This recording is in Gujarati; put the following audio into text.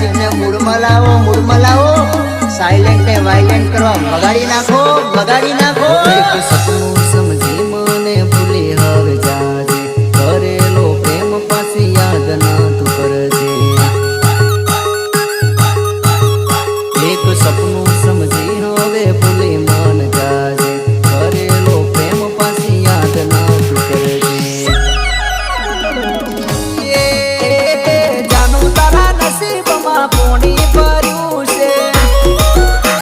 શિવને મૂળમાં લાવો મૂળમાં લાવો સાયલેન્ટ ને વાયલેન્ટ કરવા બગાડી નાખો બગાડી નાખો.